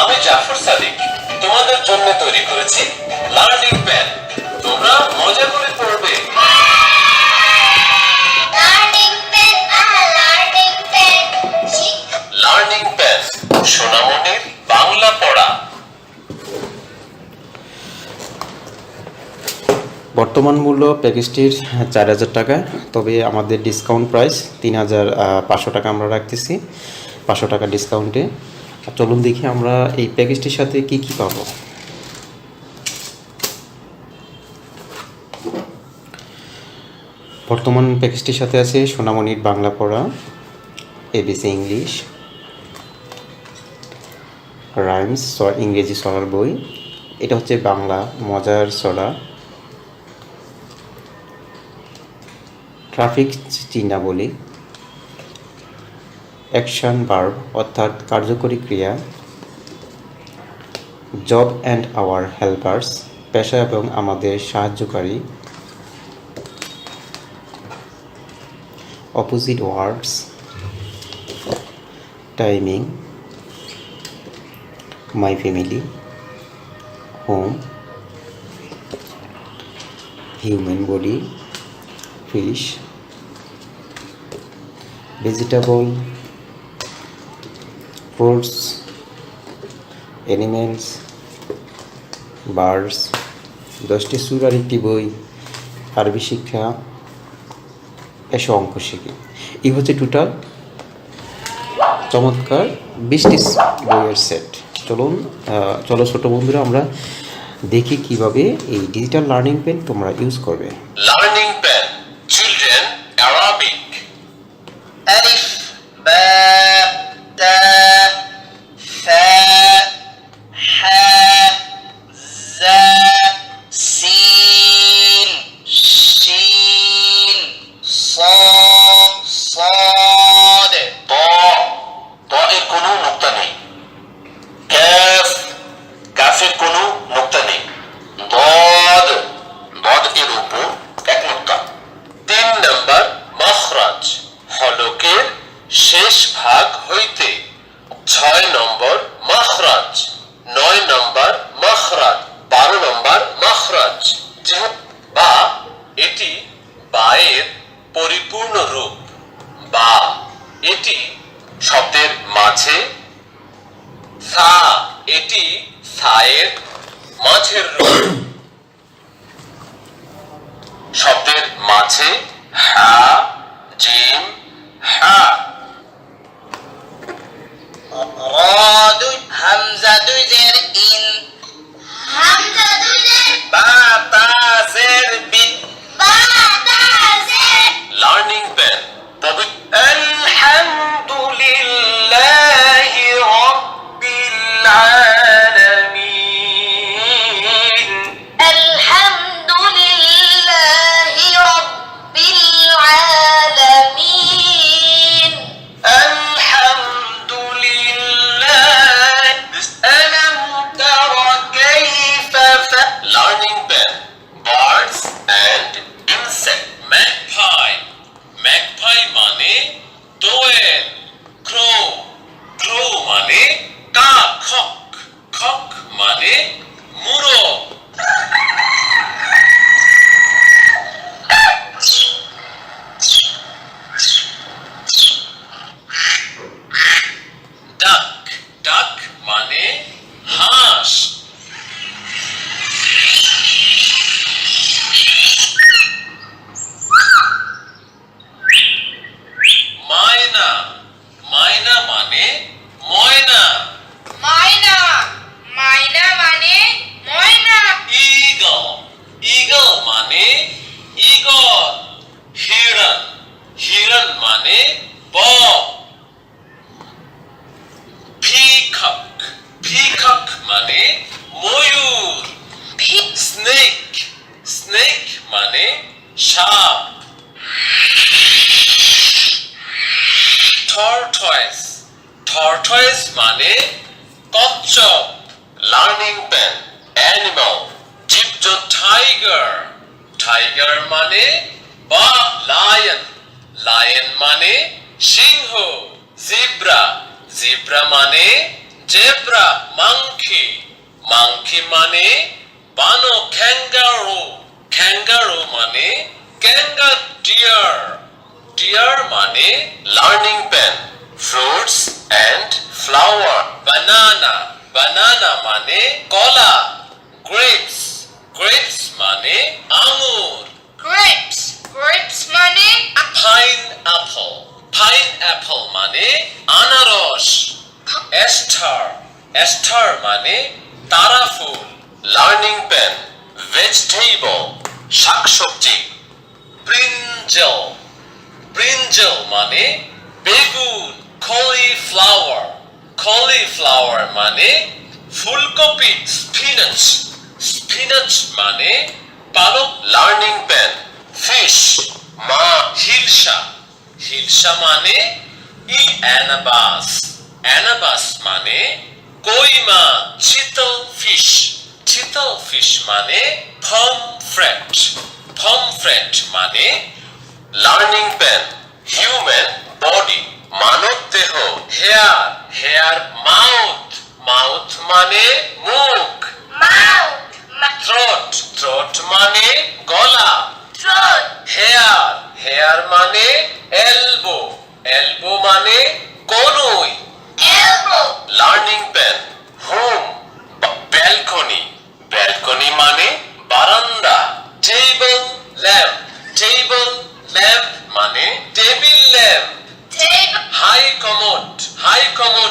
আমি জাফর সাদিক। তোমাদের জন্য তৈরি করেছি লার্নিং প্যান তোমরা মজা করে পড়বে। লার্নিং প্যান সোনামণির বাংলা পড়া। বর্তমান মূল্য প্যাকেজটির চার হাজার টাকা তবে আমাদের ডিসকাউন্ট প্রাইস তিন হাজার পাঁচশো টাকা আমরা রাখতেছি। পাঁচশো টাকা ডিসকাউন্টে চলুন দেখি আমরা এই প্যাকেজটির সাথে কি কি পাবো। বর্তমান প্যাকেজটির সাথে আছে সোনামণির বাংলা পড়া, এবিসি ইংলিশ, রাইমস ইংরেজি সরার বই, এটা হচ্ছে বাংলা, মজার সরা ট্রাফিক চিহ্নাবলী অ্যাকশন বার্ব অর্থাৎ কার্যকরী ক্রিয়া জব অ্যান্ড আওয়ার হেল্পার্স পেশা এবং আমাদের সাহায্যকারী opposite words timing my family home human body fish vegetable, fruits, animals, birds, দশটি সুর আর একটি বই আরবি শিক্ষা এসব অঙ্ক শিখি। এই হচ্ছে টোটাল চমৎকার বিশটি বইয়ের সেট চলুন চলো ছোট বন্ধুরা আমরা দেখি কীভাবে এই ডিজিটাল লার্নিং পেন তোমরা ইউজ করবে। শব্দের মাঝে সা এটি সায়ের মাঝের রূপ। শব্দের মাঝে হা জিম হা। দুই হামজা দুই জের ইন। হামজা দুই জের বা তা জের। টর্টয়েস মানে কচ্ছপ learning pen animal tiger tiger মানে বা লায়ন লায়ন মানে সিংহ জিব্রা জিব্রা মানে জেব্রা মাংকি মাংকি মানে বানো ক্যাঙ্গারু ক্যাঙ্গারু মানে ক্যাঙ্গা ডিয়ার ডিয়ার মানে learning pen Fruits and flower banana banana মানে কলা গ্রেপস গ্রেপস মানে আঙুর Grapes. Grapes মানে পাইন অ্যাপল পাইন অ্যাপল মানে আনারস এস্টার এস্টার মানে তারা ফুল লার্নিং পেন ভেজিটেবল শাকসবজি ব্রিঞ্জল ব্রিঞ্জল মানে বেগুন Cauliflower cauliflower মানে ফুলকপি স্পিনাচ স্পিনাচ মানে পালক লার্নিং পেন ফিশ মা হিলসা হিলসা মানে ই, অ্যানাবাস। অ্যানাবাস মানে কই মাছ চিতল ফিশ চিতল ফিশ মানে ফ্রেট ফ্রেট মানে লার্নিং পেন হিউম্যান বডি মানব দেহ হেয়ার হেয়ার মাউথ মাউথ মানে মুখ mouth. Ma- থ্রোট থ্রোট মানে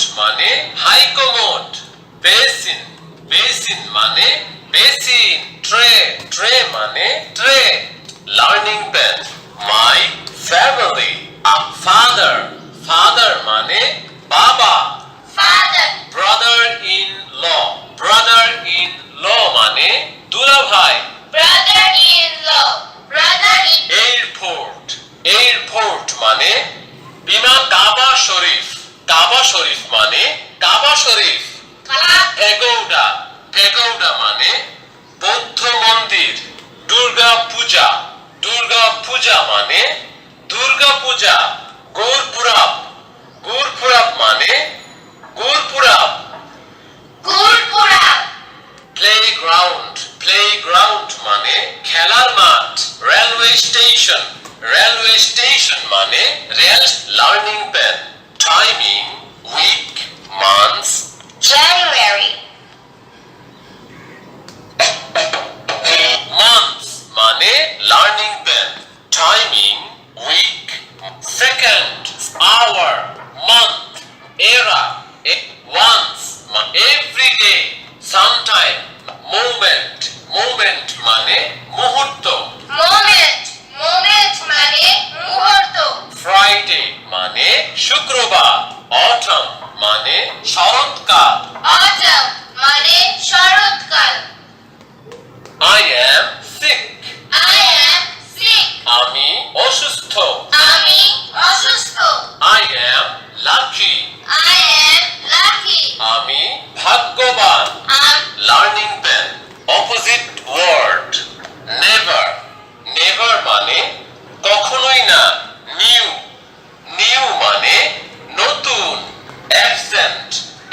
কমোড মানে হাই কমোড বেসিন বেসিন মানে বেসিন ট্রে ট্রে মানে tray learning pen my family father father মানে বাবা Father. Brother in law brother in law মানে দুলাভাই Brother-in-law. Brother-in. এয়ারপোর্ট এয়ারপোর্ট মানে এরা once, every day, sometime, moment, moment মানে মুহূর্ত Moment. Moment মানে মুহূর্ত। Friday মানে শুক্রবার autumn মানে শরৎকাল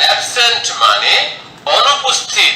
অ্যাবসেন্ট মানে অনুপস্থিত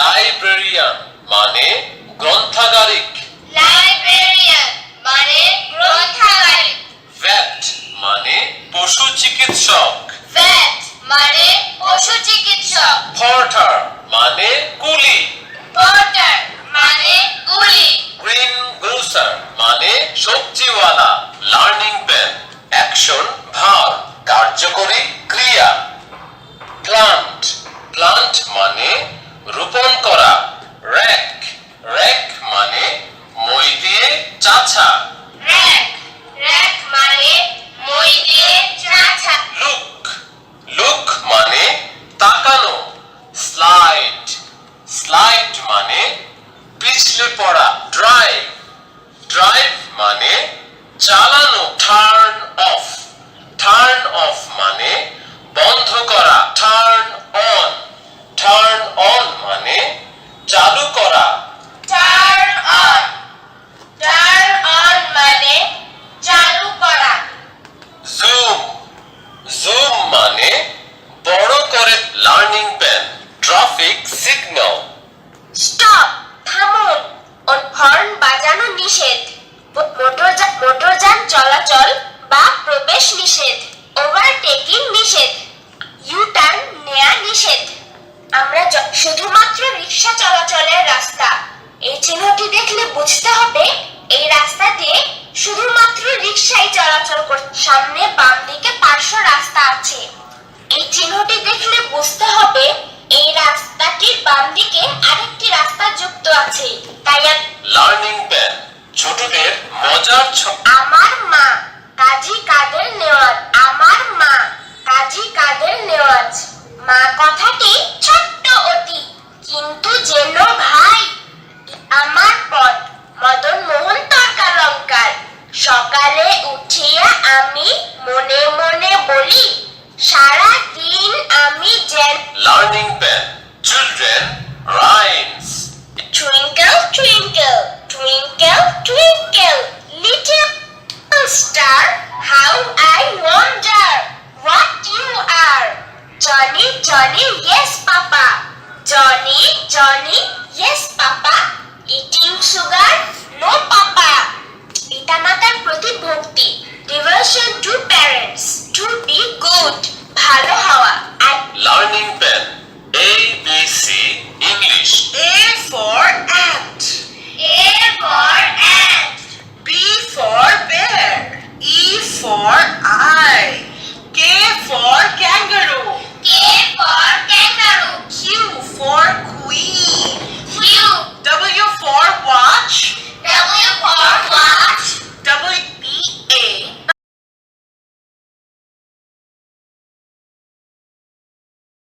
লাইব্রেরিয়ান মানে গ্রন্থাগারিক Librarian মানে গ্রন্থাগারিক। ভ্যাট মানে পশু চিকিৎসক Vet মানে পশু চিকিৎসক। পর্টার মানে কুলি Porter মানে কুলি। গ্রিন গ্রোসার মানে সবজিওয়ালা লার্নিং পেন অ্যাকশন ভার কার্যকরী ক্রিয়া রোপণ করা। র্যাক র্যাক মানে মই দিয়ে চাচা। র্যাক র্যাক মানে মই দিয়ে লুক। লুক মানে তাকানো। স্লাইড। স্লাইড মানে পিছলে পড়া। ড্রাইভ। ড্রাইভ মানে চালানো। Turn off. টার্ন অফ মানে বন্ধ করা। Turn on. টার্ন অন মানে চালু করা টার্ন অন টার্ন অন মানে চালু করা জুম জুম মানে বড় করে learning pen traffic signal stop থামুন ওর হর্ন বাজানো নিষেধ মোটরযান মোটরযান চলাচল বা প্রবেশ নিষেধ ওভারটেকিং নিষেধ ইউ টার্ন নেয়া নিষেধ আমরা য- শুধুমাত্র রিক্সা চলাচলের রাস্তা এই চিহ্নটি দেখলে বুঝতে হবে এই রাস্তা দিয়ে শুধুমাত্র চলাচল কর সামনে বাম দিকে পার্শ্ব রাস্তা আছে। এই চিহ্নটি দেখলে বুঝতে হবে এই রাস্তাটির বাম দিকে আরেকটি রাস্তা যুক্ত আছে। তাই লার্নিং পেন ছোটদের মজার আমার মা কাজী কাদের নেওয়াজ আমার মা কাজী কাদের নেওয়াজ। মা কথাটি ছোট্ট অতি কিন্তু যেন you.